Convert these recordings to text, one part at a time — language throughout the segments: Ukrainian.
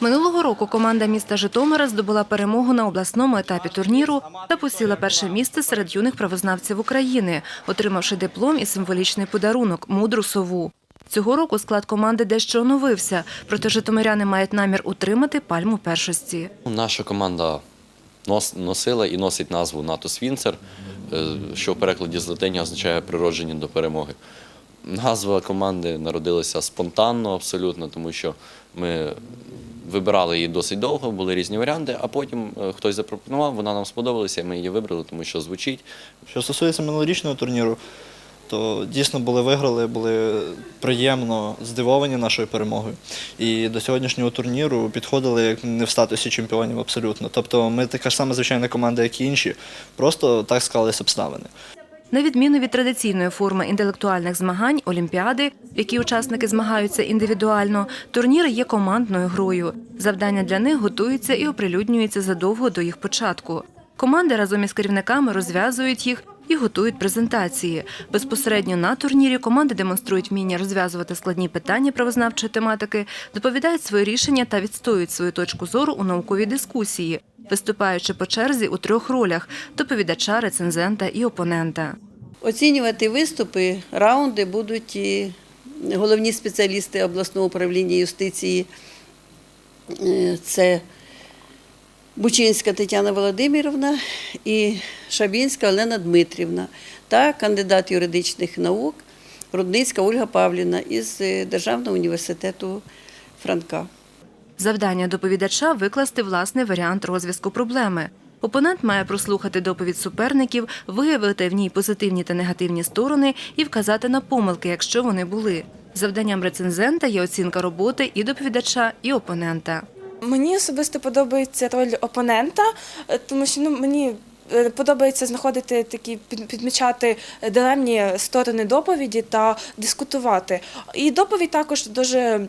Минулого року команда міста Житомира здобула перемогу на обласному етапі турніру та посіла перше місце серед юних правознавців України, отримавши диплом і символічний подарунок мудру сову. Цього року склад команди дещо оновився, проте житомиряни мають намір утримати пальму першості. Наша команда нос- носила і носить назву НАТО Свінцер, е, що в перекладі з латині означає природжені до перемоги. Назва команди народилася спонтанно абсолютно, тому що ми вибирали її досить довго, були різні варіанти, а потім е, хтось запропонував, вона нам сподобалася, і ми її вибрали, тому що звучить. Що стосується минулорічного турніру, то дійсно були виграли, були приємно здивовані нашою перемогою. І до сьогоднішнього турніру підходили як не в статусі чемпіонів абсолютно. Тобто ми така ж сама звичайна команда, як і інші, просто так склались обставини. На відміну від традиційної форми інтелектуальних змагань, олімпіади, в якій учасники змагаються індивідуально, турніри є командною грою. Завдання для них готуються і оприлюднюються задовго до їх початку. Команди разом із керівниками розв'язують їх і готують презентації. Безпосередньо на турнірі команди демонструють вміння розв'язувати складні питання правознавчої тематики, доповідають свої рішення та відстоюють свою точку зору у науковій дискусії, виступаючи по черзі у трьох ролях доповідача, рецензента і опонента. Оцінювати виступи, раунди будуть і головні спеціалісти обласного управління юстиції. Е, Це Бучинська Тетяна Володимирівна і Шабінська Олена Дмитрівна та кандидат юридичних наук Рудницька Ольга Павлівна із е, Державного університету Франка. Завдання доповідача викласти власний варіант розв'язку проблеми. Опонент має прослухати доповідь суперників, виявити в ній позитивні та негативні сторони і вказати на помилки, якщо вони були. Завданням рецензента є оцінка роботи і доповідача, і опонента. Мені особисто подобається роль опонента, тому що ну, мені е, подобається знаходити такі підмічати дилемні сторони доповіді та дискутувати. І доповідь також дуже.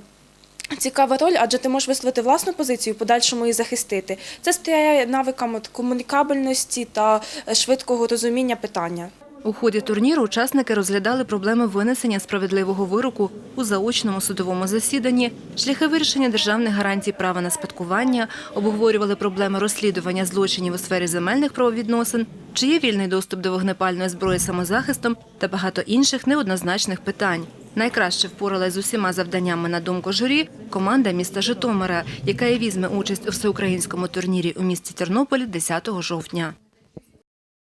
Цікава роль, адже ти можеш висловити власну позицію, подальшому і захистити. Це сприяє навикам комунікабельності та е, швидкого розуміння питання. У ході турніру учасники розглядали проблеми винесення справедливого вироку у заочному судовому засіданні, шляхи вирішення державних гарантій права на спадкування, обговорювали проблеми розслідування злочинів у сфері земельних правовідносин, чи є вільний доступ до вогнепальної зброї самозахистом та багато інших неоднозначних питань. Найкраще впоралась з усіма завданнями на думку журі команда міста Житомира, яка і візьме участь у всеукраїнському турнірі у місті Тернополі 10 жовтня.